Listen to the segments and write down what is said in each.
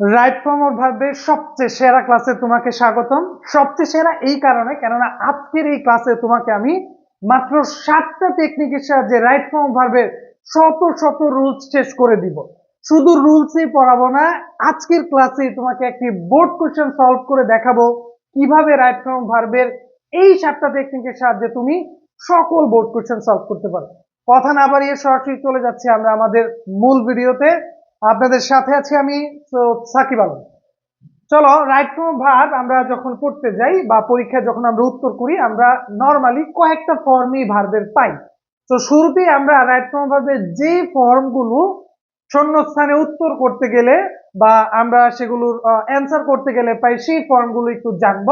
Right from ওর ভার্বের সবচেয়ে সেরা ক্লাসে তোমাকে স্বাগতম। সবচেয়ে সেরা এই কারণে, কেননা আজকের এই ক্লাসে তোমাকে আমি মাত্র সাতটা টেকনিকের সাহায্যে রাইট ফ্রম ভার্বের শত শত রুলস শেষ করে দিব। শুধু রুলসই পড়াবো না, আজকের ক্লাসে তোমাকে একটি বোর্ড কোশ্চেন সলভ করে দেখাবো। কীভাবে রাইট ফ্রম ভার্বের এই সাতটা টেকনিকের সাহায্যে তুমি সকল বোর্ড কোশ্চেন সলভ করতে পারো। কথা না বাড়িয়ে সরাসরি চলে যাচ্ছি আমরা আমাদের মূল ভিডিওতে আপনাদের সাথে আছি আমি সাকিব আলম। চলো রাইট ফ্রম ভার্ব আমরা যখন পড়তে যাই বা পরীক্ষায় যখন আমরা উত্তর করি, আমরা নর্মালি কয়েকটা ফর্মই ভার্বের পাই। তো শুরুতেই আমরা রাইট ফ্রম ভার্বের যে ফর্মগুলো শূন্যস্থানে উত্তর করতে গেলে বা আমরা সেগুলোর অ্যান্সার করতে গেলে পাই, সেই ফর্মগুলো একটু জানব।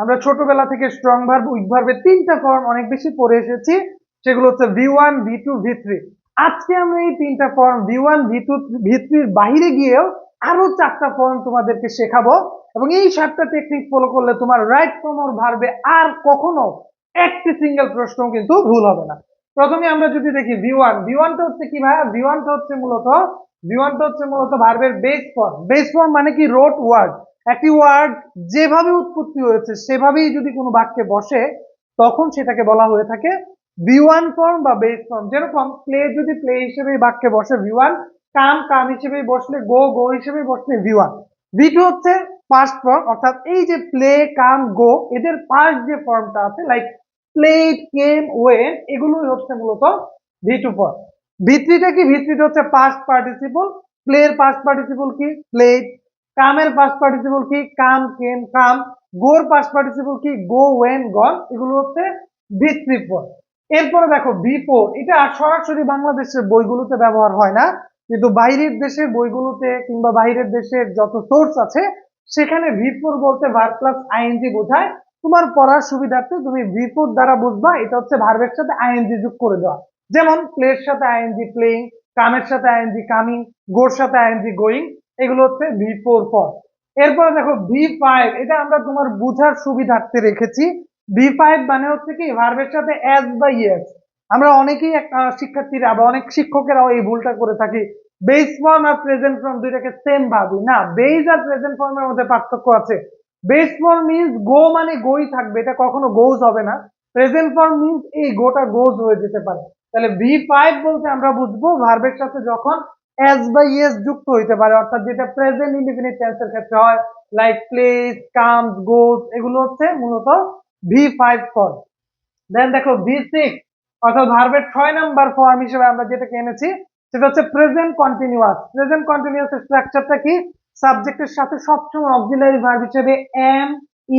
আমরা ছোটবেলা থেকে স্ট্রং ভার্ব উইক ভার্বের তিনটা ফর্ম অনেক বেশি পড়ে এসেছি। সেগুলো হচ্ছে V one V two V three আজকে আমরা এই তিনটা form V one V two V থ্রির বাইরে গিয়েও আরও চারটা ফর্ম তোমাদেরকে শেখাবো এবং এই সাতটা টেকনিক ফলো করলে তোমার রাইট ফর্মর ভার্বে আর কখনো একটি সিঙ্গেল প্রশ্ন কিন্তু ভুল হবে না। প্রথমে আমরা যদি দেখি ভি ওয়ান ভি ওয়ানটা হচ্ছে কি ভাই ভি ওয়ানটা হচ্ছে মূলত ভি ওয়ানটা হচ্ছে মূলত ভার্বের বেস ফর্ম বেস ফর্ম মানে কি? রোট ওয়ার্ড একটি ওয়ার্ড যেভাবে উৎপত্তি হয়েছে, সেভাবেই যদি কোনো বাক্যে বসে, তখন সেটাকে বলা হয়ে থাকে ভি ওয়ান ফর্ম বা বেস ফর্ম যেরকম প্লে যদি প্লে হিসেবে বাক্যে বসে ভি ওয়ান কাম কাম হিসেবে বসলে গো গো হিসেবে বসলে ভি ওয়ান ভি টু হচ্ছে পাস্ট ফর্ম অর্থাৎ এই যে প্লে কাম গো এদের পাস্ট যে ফর্মটা আছে লাইক প্লেড কেম ওয়েন এগুলোই হচ্ছে মূলত ভি টু ফর্ম ভি থ্রিটা কি? ভি থ্রিটা হচ্ছে পাস্ট পার্টিসিপল প্লের পাস্ট পার্টিসিপল কি? প্লেড কামের পাস্ট পার্টিসিপল কি? কাম কেম কাম। গোর পাস্ট পার্টিসিপল কি? গো ওয়েন গন এগুলো হচ্ছে ভি থ্রি ফর্ম এরপরে দেখো ফোর এটা সরাসরি বাংলাদেশের বইগুলোতে ব্যবহার হয় না, কিন্তু বাইরের দেশের বইগুলোতে কিংবা বাইরের দেশের যত সোর্স আছে, সেখানে ভি ফোর বলতে ভার প্লাস আইএনজি বোঝায়। তোমার পড়ার সুবিধার্থে তুমি ভি ফোর দ্বারা বুঝবা, এটা হচ্ছে ভার্বের সাথে আইএনজি যোগ করে দেওয়া। যেমন প্লের সাথে আইএনজি প্লেইং কামের সাথে আইএনজি কামিং গোর সাথে আইএনজি গোয়িং এগুলো হচ্ছে ভি ফর এরপরে দেখো ভি ফাইভ এটা আমরা তোমার বুঝার সুবিধার্থে রেখেছি। ভি ফাইভ মানে হচ্ছে কি ভার্বের সাথে অ্যাজ বা ইয়েস আমরা অনেকেই শিক্ষার্থীরা বা অনেক শিক্ষকেরাও এই ভুলটা করে থাকি। বেস ফর্ম আর প্রেজেন্ট ফর্ম দুইটাকে সেম ভাবি। না বেস আর প্রেজেন্ট ফর্মের মধ্যে পার্থক্য আছে। বেস ফর্ম মিনস গো মানে গোই থাকবে, এটা কখনো গোজ হবে না। প্রেজেন্ট ফর্ম মিনস এই গোটা গোজ হয়ে যেতে পারে। তাহলে ভি ফাইভ বলতে আমরা বুঝব ভার্বের সাথে যখন এস বা ইয়েস যুক্ত হইতে পারে, অর্থাৎ যেটা প্রেজেন্ট ইনডিফিনিট টেন্সের ক্ষেত্রে হয় লাইক প্লেস কামস গোজ এগুলো হচ্ছে মূলত ভি ফাইভ ফর্ম দেন দেখো ভি সিক্স অর্থাৎ ভার্বের ছয় নাম্বার ফর্ম হিসেবে আমরা যেটাকে এনেছি, সেটা হচ্ছে প্রেজেন্ট কন্টিনিউয়াস প্রেজেন্ট কন্টিনিউয়াস স্ট্রাকচারটা কি? সাবজেক্টের সাথে সবসময় অক্সিলারি ভার্ব হিসেবে এম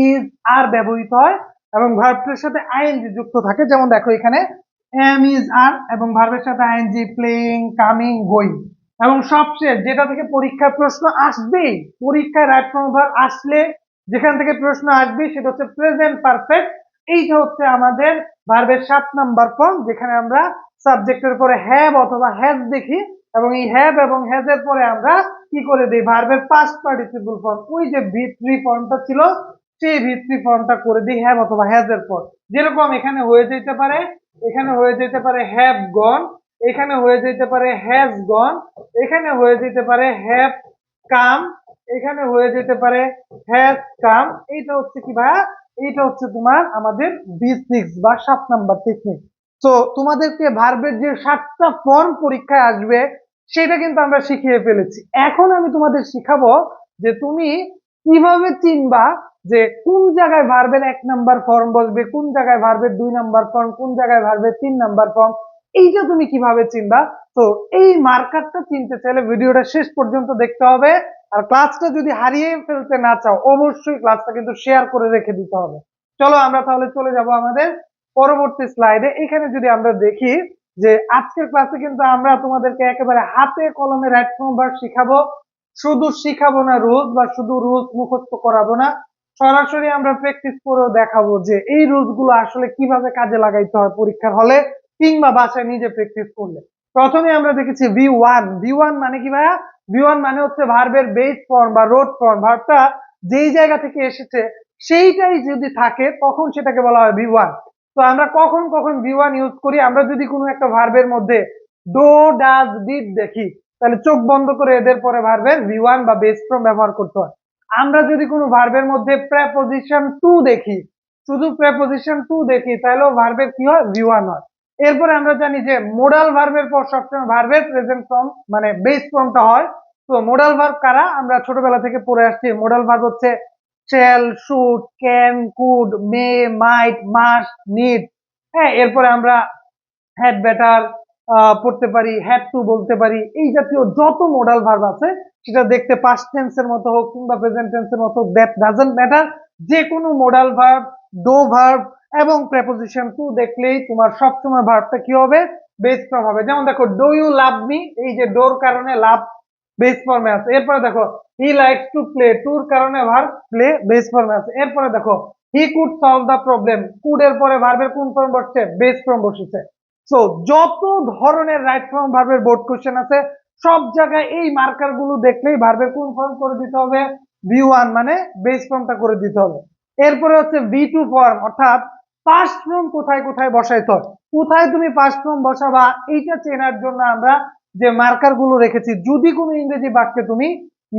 ইজ আর ব্যবহৃত হয় এবং ভার্বের সাথে আইএনজি যুক্ত থাকে। যেমন দেখো এখানে এম ইজ আর এবং ভার্বের সাথে আইএনজি প্লেইং কামিং গোয়িং এবং সবচেয়ে যেটা থেকে পরীক্ষার প্রশ্ন আসবেই, পরীক্ষায় রাইট ফর্ম ভার্ব আসলে যেখান থেকে প্রশ্ন আসবে, সেটা হচ্ছে প্রেজেন্ট পারফেক্ট এইটা হচ্ছে আমাদের ভার্বের সাত নাম্বার ফর্ম যেখানে আমরা সাবজেক্টের পরে হ্যাভ অথবা হ্যাজ দেখি, এবং এই হ্যাভ এবং হ্যাজ এর পরে আমরা কি করে দিই? ভার্বের পাস্ট পার্টিসিপল ফর্ম ওই যে ভি থ্রি ফর্মটা ছিল, সেই ভি থ্রি ফর্মটা করে দিই হ্যাভ অথবা হ্যাজ এর পর। যেরকম এখানে হয়ে যেতে পারে, এখানে হয়ে যেতে পারে হ্যাভ গন এখানে হয়ে যেতে পারে হ্যাজ গন এখানে হয়ে যেতে পারে হ্যাভ কাম এখানে হয়ে যেতে পারে হ্যাজ কাম এইটা হচ্ছে কি ভাইয়া? এইটা হচ্ছে তোমার আমাদের বি সিক্স বা সাত নাম্বার টেকনিক তো তোমাদেরকে ভার্বের যে সাতটা ফর্ম পরীক্ষায় আসবে, সেটা কিন্তু আমরা শিখিয়ে ফেলেছি। এখন আমি তোমাদের শিখাবো যে তুমি কীভাবে চিনবা যে কোন জায়গায় ভার্বের এক নাম্বার ফর্ম বসবে, কোন জায়গায় ভার্বের দুই নাম্বার ফর্ম কোন জায়গায় ভার্বের তিন নাম্বার ফর্ম এইটা তুমি কীভাবে চিনবা? তো এই মার্কারটা চিনতে চাইলে ভিডিওটা শেষ পর্যন্ত দেখতে হবে। আর ক্লাসটা যদি হারিয়ে ফেলতে না চাও, অবশ্যই ক্লাসটা কিন্তু শেয়ার করে রেখে দিতে হবে। চলো আমরা তাহলে চলে যাব আমাদের পরবর্তী স্লাইডে এখানে যদি আমরা দেখি যে আজকের ক্লাসে কিন্তু আমরা তোমাদেরকে একেবারে হাতে কলমে রাইট ফর্ম শিখাবো। শুধু শিখাবো না রুলস বা শুধু রুলস মুখস্থ করাবো না, সরাসরি আমরা প্র্যাকটিস করেও দেখাবো যে এই রুলসগুলো আসলে কীভাবে কাজে লাগাইতে হয় পরীক্ষার হলে কিংবা বাসায় নিজে প্র্যাকটিস করলে। প্রথমে আমরা দেখেছি ভি ওয়ান ভি ওয়ান মানে কি ভাইয়া? ভি ওয়ান মানে হচ্ছে ভার্বের বেস ফর্ম বা রোড ফর্ম ভার্বটা যেই জায়গা থেকে এসেছে সেইটাই যদি থাকে, তখন সেটাকে বলা হয় ভি ওয়ান তো আমরা কখন কখন ভি ওয়ান ইউজ করি? আমরা যদি কোনো একটা ভার্বের মধ্যে ডো ডাজ ডিড দেখি, তাহলে চোখ বন্ধ করে এদের পরে ভার্বের ভি ওয়ান বা বেস ফ্রম ব্যবহার করতে হয়। আমরা যদি কোনো ভার্বের মধ্যে প্রেপোজিশন টু দেখি, শুধু প্রেপোজিশন টু দেখি, তাহলেও ভার্বের কি হয়? ভি ওয়ান হয়। এরপরে আমরা জানি যে মোডাল ভার্বের পর সবসময় ভার্বের প্রেজেন্ট ফর্ম মানে বেস ফর্মটা হয়। তো মোডাল ভার্ব কারা? আমরা ছোটবেলা থেকে পড়ে আসছি। মোডাল ভার্ব হচ্ছে shall should can could may might must need হ্যাঁ এরপরে আমরা হ্যাড বেটার পড়তে পারি হ্যাড টু বলতে পারি। এই জাতীয় যত মোডাল ভার্ব আছে, সেটা দেখতে পাস্ট টেন্সের মতো হোক কিংবা প্রেজেন্ট টেন্সের মতো দ্যাট ডাজেন্ট ম্যাটার যে কোনো মোডাল ভার্ব ডো ভার্ব এবং প্রেপোজিশন টু দেখলেই তোমার সবসময় ভার্বটা কি হবে? বেস ফর্ম হবে। যেমন দেখো ডো ইউ লাভ মি এই যে ডোর কারণে লাভ বেস ফর্মে আছে। এরপরে দেখো হি লাইকস টু প্লে টুর কারণে ভার্ব প্লে বেস ফর্মে আছে। এরপরে দেখো he could solve the problem could এর পরে ভার্বের কোন ফর্ম বসছে? বেস ফর্ম বসেছে। সো যত ধরনের রাইট ফর্ম ভার্বের বোর্ড কোশ্চেন আছে, সব জায়গায় এই মার্কারগুলো দেখলেই ভার্বের কোন ফর্ম করে দিতে হবে? ভি ওয়ান মানে বেস ফর্মটা করে দিতে হবে। এরপরে হচ্ছে ভি টু ফর্ম অর্থাৎ পাস্ট ফর্ম কোথায় কোথায় বসাইতে হয় কোথায় তুমি পাস্ট ফর্ম বসাবা? এইটা চেনার জন্য আমরা যে মার্কারগুলো রেখেছি, যদি কোনো ইংরেজি বাক্যে তুমি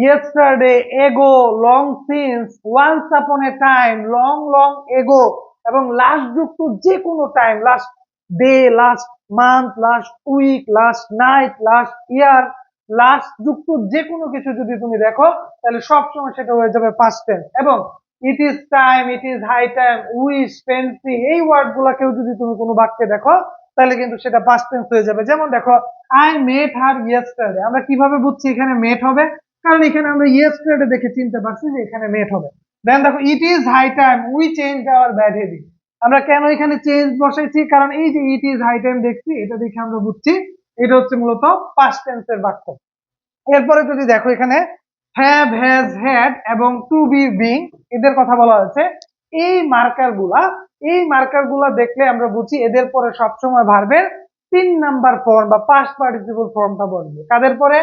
ইয়েস্টারডে এগো লং সিন্স ওয়ান্স আপন এ টাইম লং লং এগো এবং লাস্ট যুক্ত যে কোনো time last day last month last week last night last year last যুক্ত যে কোনো কিছু যদি তুমি দেখো, তাহলে সবসময় সেটা হয়ে যাবে পাস্ট টেন্স এবং it is time it is high time wish fancy এই ওয়ার্ড গুলাকেও যদি তুমি কোনো বাক্যে দেখো, তাহলে কিন্তু সেটা পাস্ট টেন্স হয়ে যাবে। যেমন দেখো আই মেট হার ইয়েস্টারডে আমরা কীভাবে বুঝছি এখানে মেট হবে? কারণ এখানে আমরা ইয়েস্টারডে দেখে চিনতে পারছি যে এখানে মেট হবে। দেন দেখো it is high time we change our bad habit আমরা কেন এখানে চেঞ্জ বসাইছি? কারণ এই যে ইট ইজ হাই টাইম দেখছি, এটা দেখে আমরা বুঝছি, এটা হচ্ছে মূলত পাস্ট টেন্সের বাক্য। এরপরে যদি দেখো এখানে হ্যাভ হ্যাজ হ্যাড এবং টু বি বিং এদের কথা বলা হয়েছে। এই মার্কারগুলা, এই মার্কারগুলা দেখলে আমরা বুঝি এদের পরে সবসময় ভার্বের তিন নাম্বার ফর্ম বা পাস্ট পার্টিসিপল ফর্মটা বসবে। কাদের পরে?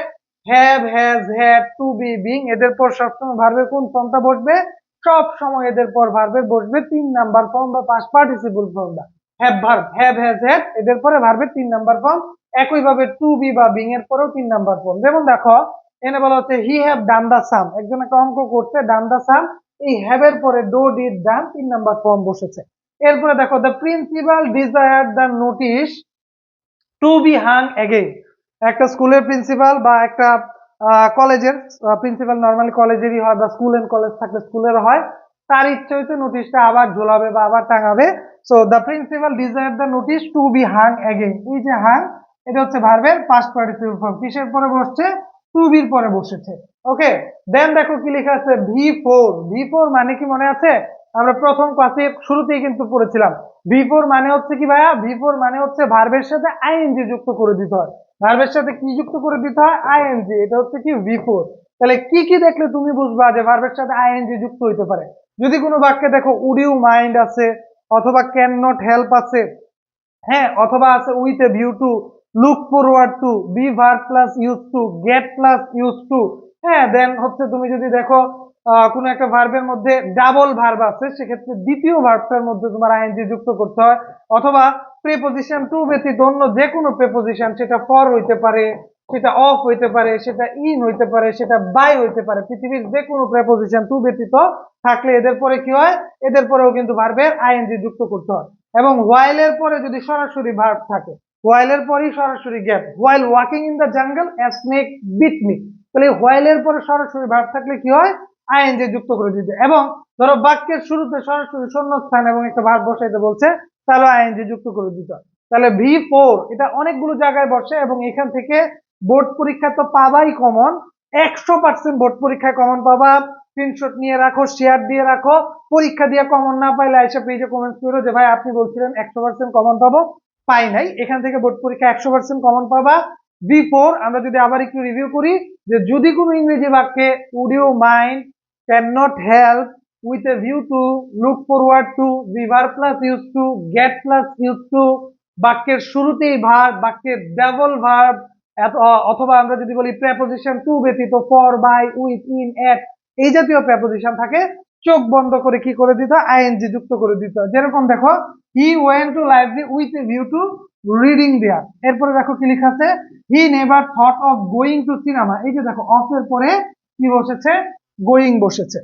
Have has had to be being এদের পর সবসময় ভার্বের কোন ফর্মটা বসবে? সব সময় এদের পর ভার্বের বসবে তিন নাম্বার ফর্ম বা পাস্ট পার্টিসিপল ফর্মটা have verb have has had এদের পরে ভার্বের তিন নাম্বার ফর্ম একইভাবে টু বি বা বিং এর পরেও তিন নাম্বার ফর্ম যেমন দেখো এনে বলা হচ্ছে হি হ্যাভ ডান দা সাম একজন একটা অঙ্ক করছে ডান দা সাম এই হ্যাভ এর পরে ডো ডিড ডান তিন নাম্বার ফর্ম বসেছে। এরপরে দেখো the principal desire the notice to be hung again একটা স্কুলের প্রিন্সিপাল বা একটা কলেজের প্রিন্সিপাল নর্মালি কলেজেরই হয় বা স্কুল এন্ড কলেজ থাকলে স্কুলের হয়। তার ইচ্ছে হইতে নোটিশটা আবার ঝোলাবে বা আবার টাঙাবে। So the principal desire the notice to be hung again এই যে হাং এটা হচ্ছে ভার্বের পাস্ট পার্টিসিপল ফর্ম কিসের পরে বসছে? টু বির পরে বসেছে। ওকে দেন দেখো কি লেখা আছে ভি ফোর ভি ফোর মানে কি মনে আছে? আমরা প্রথম ক্লাসে শুরুতেই কিন্তু পড়েছিলাম। ভি ফোর মানে হচ্ছে কি ভাইয়া? ভি ফোর মানে হচ্ছে ভার্বের সাথে আইএনজি যুক্ত করে দিতে হয়। ভার্বের সাথে কি যুক্ত করে দিতে হয়? আইএনজি এটা হচ্ছে কি ভি ফোর তাহলে কি কি দেখলে তুমি বুঝবা যে ভার্বের সাথে আইএনজি যুক্ত হইতে পারে? যদি কোনো বাক্যে দেখো উড ইউ মাইন্ড আছে, অথবা ক্যান নট হেল্প আছে হ্যাঁ অথবা আছে with a view to look forward to be verb plus use to get plus use to হ্যাঁ দেন হচ্ছে তুমি যদি দেখো কোনো একটা ভার্বের মধ্যে ডাবল ভার্ব আছে, সেক্ষেত্রে দ্বিতীয় ভার্বটার মধ্যে তোমার আইএনজি যুক্ত করতে হয়। অথবা প্রেপোজিশন টু ব্যতীত অন্য যে কোনো প্রেপোজিশন সেটা ফর হইতে পারে, সেটা অফ হইতে পারে, সেটা ইন হইতে পারে, সেটা বাই হইতে পারে। পৃথিবীর যে কোনো প্রেপোজিশন টু ব্যতীত থাকলে এদের পরে কি হয়? এদের পরেও কিন্তু ভার্বের আইএনজি যুক্ত করতে হয়। এবং ওয়াইলের পরে যদি সরাসরি ভার্ব থাকে এর পরেই সরাসরি gap while walking in the jungle a snake bit me তাহলে এর পরে সরাসরি ভার্ব থাকলে কি হয়? আইএনজি যুক্ত করে দিতে। এবং ধরো বাক্যের শুরুতে সরাসরি শূন্যস্থান এবং একটা ভার্ব বসাইতে বলছে, তাহলে আইএনজি যুক্ত করে দিতে হয়। তাহলে ভি ফোর এটা অনেকগুলো জায়গায় বসে এবং এখান থেকে বোর্ড পরীক্ষা তো পাবাই কমন একশো পার্সেন্ট বোর্ড পরীক্ষায় কমন পাবা। স্ক্রিনশট নিয়ে রাখো শেয়ার দিয়ে রাখো। পরীক্ষা দিয়ে কমন না পাইলে আইসা পেজে কমেন্ট করো যে, ভাই, আপনি বলছিলেন একশো পার্সেন্ট কমন পাবো। পাই নাই, এখান থেকে বোর্ড পরীক্ষা একশো পার্সেন্ট কমন পাবা। বি ফোর আমরা যদি আবার একটু রিভিউ করি, যে যদি কোনো ইংরেজি বাক্যে would you mind can not help with a view to look forward to verb plus use to get plus use to বাক্যের শুরুতেই ভার্ব বাক্যের ডাবল ভার্ব অথবা আমরা যদি বলি প্রেপোজিশন টু ব্যতীত for by with in at এই জাতীয় প্রেপোজিশন থাকে, চোখ বন্ধ করে কি করে দিত আইএনজি যুক্ত করে দিত। যেরকম দেখো he went to library with a view to reading there এরপরে দেখো কি লেখা আছে? He never thought of going to cinema এই যে দেখো অফ এর পরে কি বসেছে? গোয়িং বসেছে।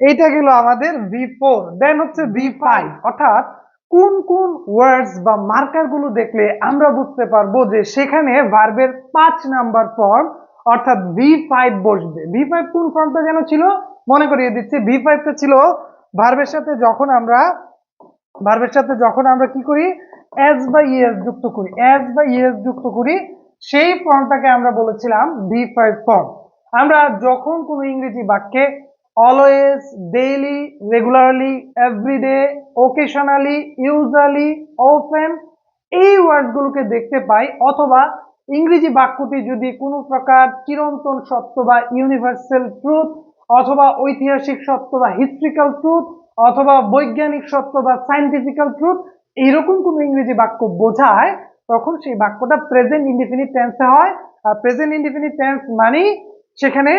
এইটা গেল আমাদের ভি ফোর দেন হচ্ছে ভি ফাইভ অর্থাৎ কোন কোন ওয়ার্ডস বা মার্কারগুলো দেখলে আমরা বুঝতে পারব যে সেখানে ভার্বের পাঁচ নাম্বার ফর্ম অর্থাৎ ভি ফাইভ বসবে। ভি ফাইভ কোন ফর্মটা যেন ছিল? মনে করিয়ে দিচ্ছে। ভি ফাইভটা ছিল ভার্বের সাথে যখন আমরা ভার্বের সাথে যখন আমরা কি করি? অ্যাজ বা ইয়েস যুক্ত করি। অ্যাজ বা ইয়েস যুক্ত করি, সেই ফর্মটাকে আমরা বলেছিলাম ভি ফাইভ ফর্ম আমরা যখন কোনো ইংরেজি বাক্যে always daily regularly everyday occasionally usually often এই ওয়ার্ডগুলোকে দেখতে পাই, অথবা ইংরেজি বাক্যটি যদি কোনো প্রকার চিরন্তন সত্য বা ইউনিভার্সাল ট্রুথ অথবা ঐতিহাসিক সত্য বা হিস্ট্রিক্যাল ট্রুথ অথবা বৈজ্ঞানিক সত্য বা সাইন্টিফিক্যাল ট্রুথ এইরকম কোনো ইংরেজি বাক্য বোঝায়, তখন সেই বাক্যটা প্রেজেন্ট ইনডিফিনিট টেন্সে হয়। আর প্রেজেন্ট ইনডিফিনিট টেন্স মানেই সেখানে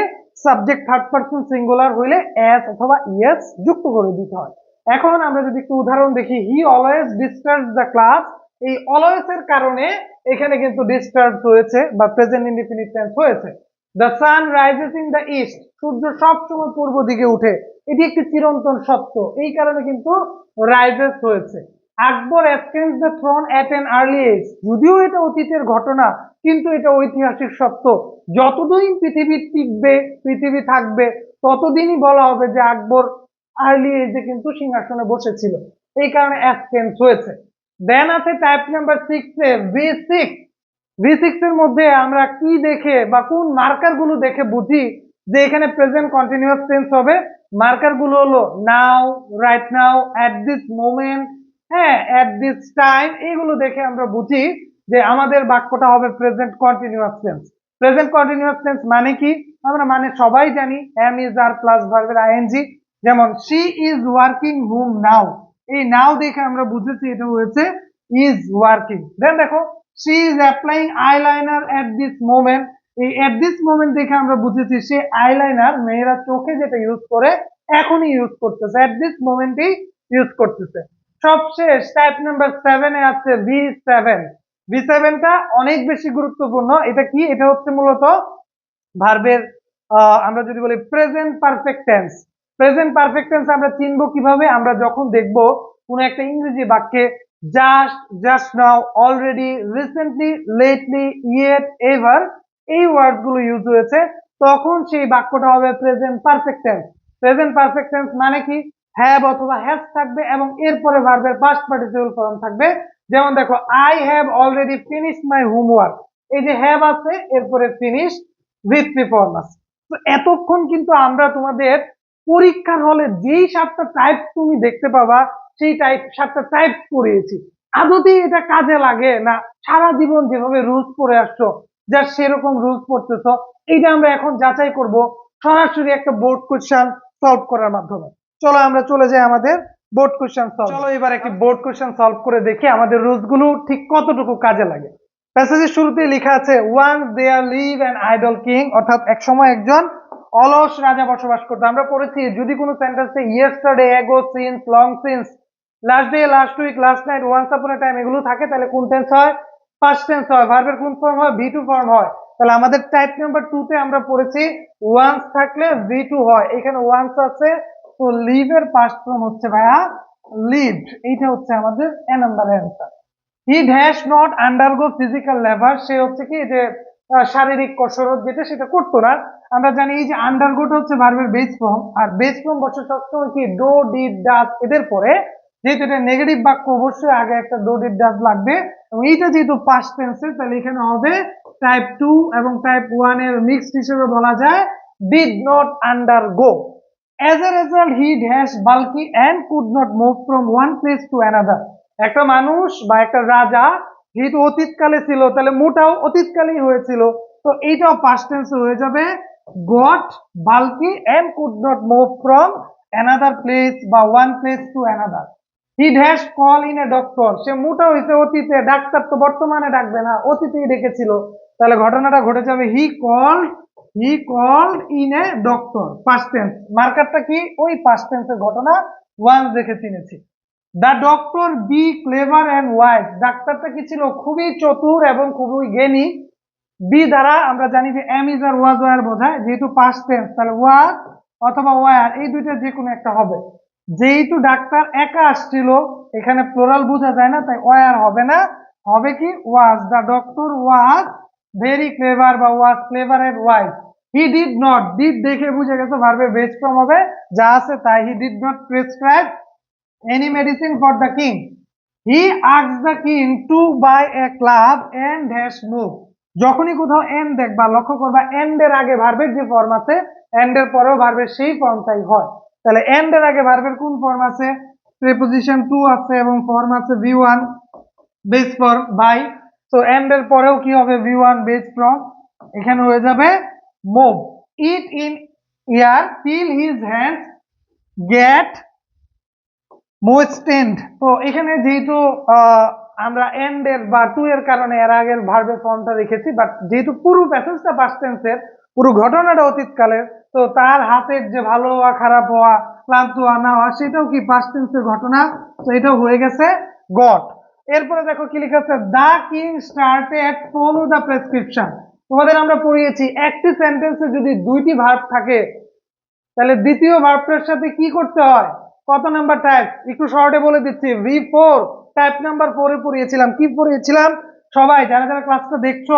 সাবজেক্ট থার্ড পারসন সিঙ্গুলার হইলে এস অথবা ইয়েস যুক্ত করে দিতে হয়। এখন আমরা যদি একটু উদাহরণ দেখি he always disturb the class এই অলওয়েজ এর কারণে এখানে কিন্তু ডিস্টার্ব হয়েছে বা প্রেজেন্ট ইনডিফিনিট টেন্স হয়েছে। The sun rises in the east সূর্য সবসময় পূর্ব দিকে উঠে। এটি একটি চিরন্তন সত্য এই কারণে কিন্তু রাইজেস হয়েছে। Akbar ascends the throne at an early age. যদিও এটা অতীতের ঘটনা, কিন্তু এটা ঐতিহাসিক সত্য যতদিন পৃথিবী টিকবে, পৃথিবী থাকবে, ততদিনই বলা হবে যে আকবর আর্লি এজে কিন্তু সিংহাসনে বসেছিল। এই কারণে অ্যাসকেন্স হয়েছে। দেন আছে type number six V six. V six এর মধ্যে আমরা কি দেখে বা কোন মার্কারগুলো দেখে বুঝি যে এখানে প্রেজেন্ট কন্টিনিউয়াস টেন্স হবে? মার্কারগুলো হলো now, right now, at this moment হ্যাঁ অ্যাট দিস টাইম এগুলো দেখে আমরা বুঝি যে আমাদের বাক্যটা হবে present continuous tense. Present continuous tense মানে কি? আমরা মানে সবাই জানি এম ইজ আর প্লাস ভার্বের আইএনজি, যেমন she is working home now. এই নাও দেখে আমরা বুঝেছি এটা হয়েছে ইজ ওয়ার্কিং। দেন দেখো, she is applying eyeliner at this moment এই এট দিস মোমেন্ট দেখে আমরা বুঝেছি সে আইলাইনার মেয়েরা চোখে যেটা ইউজ করে, এখনই ইউজ করতেছে। এট দিস মোমেন্টেই ইউজ করতেছে। সবশেষ টাইপ নাম্বার সেভেনে আছে ভি সেভেন ভি সেভেনটা অনেক বেশি গুরুত্বপূর্ণ। এটা কি? এটা হচ্ছে মূলত ভার্বের আমরা যদি বলি present perfect tense present perfect tense আমরা চিনবো কীভাবে? আমরা যখন দেখব কোনো একটা ইংরেজি বাক্যে just just now already recently lately yet ever এই ওয়ার্ডগুলো ইউজ হয়েছে, তখন সেই বাক্যটা হবে present perfect tense present perfect tense মানে কি? হ্যাভ অথবা হ্যাভ থাকবে এবং এরপরে ভার্বের পাস্ট পার্টিসিপল ফর্ম থাকবে। যেমন দেখো I have already finish my homework এই যে হ্যাভ আছে, এরপরে ফিনিশ উইথ ফর্ম আছে তো এতক্ষণ কিন্তু আমরা তোমাদের পরীক্ষার হলে যেই সাতটা টাইপ তুমি দেখতে পাবা, সেই টাইপ সাতটা টাইপ পড়িয়েছি। আদতেই এটা কাজে লাগে না? সারা জীবন যেভাবে রুলস পড়ে আসছো যা সেরকম রুলস পড়তেছো, এইটা আমরা এখন যাচাই করব। সরাসরি একটা বোর্ড কোশ্চেন সলভ করার মাধ্যমে। চলো আমরা চলে যাই আমাদের বোর্ড কোশ্চেন সলভ চলো এবার একটি বোর্ড কোশ্চেন সলভ করে দেখি আমাদের রুলসগুলো ঠিক কতটুকু কাজে লাগে। প্যাসেজের শুরুতেই লেখা আছে one there live an idle king অর্থাৎ এক সময় একজন অলস রাজা বসবাস করতো। আমরা পড়েছি, যদি কোনো সেন্টেন্সে yesterday ago since long since last day last week last night once upon time এগুলো থাকে, তাহলে কোন টেন্স হয়? পাস্ট টেন্স হয় ভার্বের কোন ফর্ম হয়? ভি টু ফর্ম হয়। তাহলে আমাদের টাইপ নাম্বার তে আমরা পড়েছি ওয়ান্স থাকলে ভি টু হয়। এখানে ওয়ান্স আছে, তো লিভ এর পাস্ট ফর্ম হচ্ছে ভাইয়া লিভড এইটা হচ্ছে আমাদের A number answer he dash not undergo physical labour সে হচ্ছে কি যে শারীরিক কসরত যেটা, সেটা করতো না। আমরা জানি এই যে আন্ডারগোটা হচ্ছে ভার্বের বেস ফর্ম আর বেস ফর্ম বসে সবসময় কি? ডো ডিড ডাস এদের পরে যেহেতু এটা নেগেটিভ বাক্য, অবশ্যই আগে একটা ডো ডিড ডাস লাগবে। এবং এইটা যেহেতু পাস্ট টেন্সে তাহলে এখানে হবে টাইপ টু এবং টাইপ ওয়ানের মিক্সড হিসেবে বলা যায় did not undergo As a result he dash bulky and could not move from one place to another একটা মানুষ বা একটা রাজা যেহেতু অতীতকালে ছিল, তাহলে মোটাও অতীতকালেই হয়েছিল। তো এইটাও পাস্ট টেন্সে হয়ে যাবে। Got bulky and could not move from another place বা one place to another. He dash call in a doctor সে মোটা হয়েছে অতীতে, ডাক্তার তো বর্তমানে ডাকবে না, অতীতেই ডেকেছিল। তাহলে ঘটনাটা ঘটে যাবে he call he call in a doctor past tense মার্কারটা কি? ওই পাস্ট টেন্সের ঘটনা ওয়ান্স দেখে চিনেছি। The doctor be clever and wise ডাক্তারটা কি ছিল? খুবই চতুর এবং খুবই জ্ঞানী। বি দ্বারা আমরা জানি যে am is are was were বোঝায়, যেহেতু পাস্ট টেন্স তাহলে ওয়াজ অথবা ওয়ার এই দুইটা যে কোনো একটা হবে। যেহেতু ডাক্তার একা আসছিল, এখানে প্লোরাল বোঝা যায় না, তাই ওয়ার হবে না। হবে কি? Was the doctor was very clever বা was clever and wise he did not did দেখে বুঝে গেছে ভার্বে বেজ ফর্ম হবে, যা আছে তাই he did not prescribe any medicine for the king he asks the king to buy a club and hash move যখনই কোথাও এন্ড দেখবা লক্ষ্য করবা এন্ড এর আগে ভার্বের যে ফর্ম আছে এন্ড এর পরেও ভার্বের সেই ফর্মটাই হয়। তাহলে এন্ড এর আগে ভার্বের কোন ফর্ম আছে? প্রিপোজিশন টু আছে এবং ফর্ম আছে V one base form buy তো এন্ড এর পরেও কি হবে ভি ওয়ান বেস ফর্ম এখানে হয়ে যাবে move it in year fill his hand get moist and তো এখানে যেহেতু আমরা এন্ড এর বা টু এর কারণে এর আগের ভার্বের ফর্মটা রেখেছি বাট যেহেতু পুরো প্যাসেজটা পাস্ট টেন্সের পুরো ঘটনাটা অতীতকালের তো তার হাতের যে ভালো হওয়া, খারাপ হওয়া, ক্লান্ত হওয়া, না হওয়া, সেটাও কি পাস্ট টেন্সের ঘটনা? তো এটাও হয়ে গেছে গট এরপরে দেখো কি লেখা আছে the king started follow the prescription তোমাদের আমরা পড়িয়েছি, একটি সেন্টেন্সে যদি দুইটি ভার্ব থাকে, তাহলে দ্বিতীয় ভার্বটার সাথে কি করতে হয়? কত নাম্বার টাইপ একটু শর্টে বলে দিচ্ছি ভি ফোর টাইপ নাম্বার ফোরে পড়িয়েছিলাম, কি পড়িয়েছিলাম? সবাই, যারা যারা ক্লাসটা দেখছ,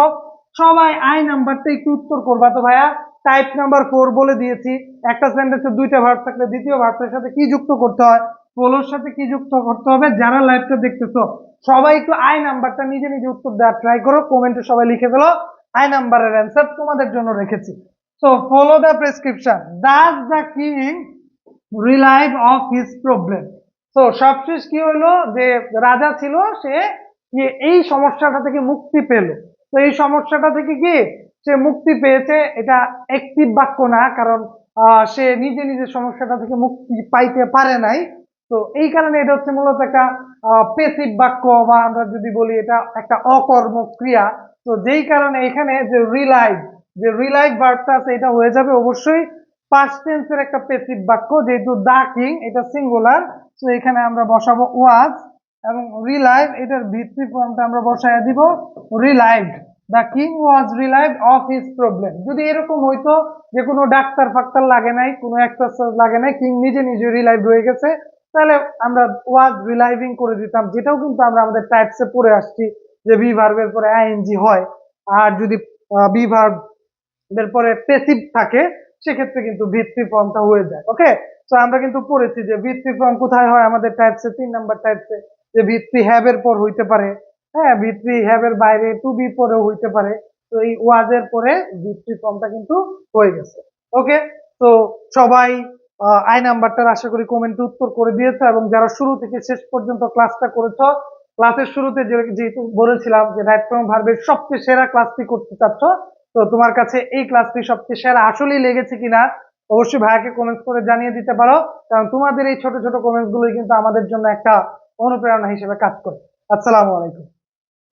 সবাই আই নাম্বারটা একটু উত্তর করবা তো ভাইয়া। টাইপ নাম্বার ফোর বলে দিয়েছি। একটা সেন্টেন্সে দুইটা ভার্ব থাকলে দ্বিতীয় ভার্বের সাথে কি যুক্ত করতে হয়? ফলোর সাথে কি যুক্ত করতে হবে? যারা লাইভটা দেখতেছো, সবাই একটু আই নাম্বারটা নিজে নিজে উত্তর দেওয়ার ট্রাই করো। কমেন্টে সবাই লিখে ফেলো। আই নাম্বারের অ্যান্সার তোমাদের জন্য রেখেছি। So follow the prescription thus the king relieve of his problem তো সবশেষ কি হলো? যে রাজা ছিল, সে এই সমস্যাটা থেকে মুক্তি পেল? তো এই সমস্যাটা থেকে কি সে মুক্তি পেয়েছে, এটা একটি বাক্য না, কারণ সে নিজে নিজে সমস্যাটা থেকে মুক্তি পাইতে পারে নাই। তো এই কারণে এটা হচ্ছে মূলত একটা পেসিভ বাক্য বা আমরা যদি বলি এটা একটা অকর্ম ক্রিয়া। তো যেই কারণে এখানে যে রিলাইভ যে রিলাইভ ভার্বটা আছে, এটা হয়ে যাবে অবশ্যই পাস্ট টেন্সের একটা পেসিভ বাক্য, যেহেতু দা কিং এটা সিঙ্গুলার তো এখানে আমরা বসাবো ওয়াজ এবং রিলাইভ এটার ভিত্তি ফর্মটা আমরা বসায় দিব relieved the king was relieve of his problem যদি এরকম হইতো যে কোনো ডাক্তার ফাক্তার লাগে নাই, কোনো এক্সারসাইজ লাগে নাই কিং নিজে নিজে রিলাইভ হয়ে গেছে, তাহলে আমরা ওয়াজ রিলাইভিং করে দিতাম। যেটাও কিন্তু আমরা আমাদের টাইপসে পড়ে আসছি যে বি ভার্বের পরে আইএনজি হয়। আর যদি বি ভার্ব পরে পেসিভ থাকে, সেক্ষেত্রে কিন্তু ভিত্তি ফর্মটা হয়ে যায়। ওকে তো আমরা কিন্তু পড়েছি যে ভিত্তি ফর্ম কোথায় হয় আমাদের টাইপসে তিন নাম্বার টাইপসে যে ভিত্তি হ্যাভ এর পর হইতে পারে। হ্যাঁ হ্যাভ এর বাইরে টু বি পরেও হইতে পারে। তো এই ওয়াজের পরে ভিত্তি ফর্মটা কিন্তু হয়ে গেছে। ওকে তো সবাই আই নাম্বারটার আশা করি কমেন্টে উত্তর করে দিয়েছে এবং যারা শুরু থেকে শেষ পর্যন্ত ক্লাসটা করেছ ক্লাসের শুরুতে যেহেতু বলেছিলাম যে রাইট ফর্ম ভার্বের সবচেয়ে সেরা ক্লাসটি করতে চাচ্ছ, তো তোমার কাছে এই ক্লাসটি সবচেয়ে সেরা আসলেই লেগেছে কিনা, অবশ্যই ভাইয়াকে কমেন্টস করে জানিয়ে দিতে পারো, কারণ তোমাদের এই ছোট ছোট কমেন্টস গুলোই কিন্তু আমাদের জন্য একটা অনুপ্রেরণা হিসেবে কাজ করে। আসসালামু আলাইকুম।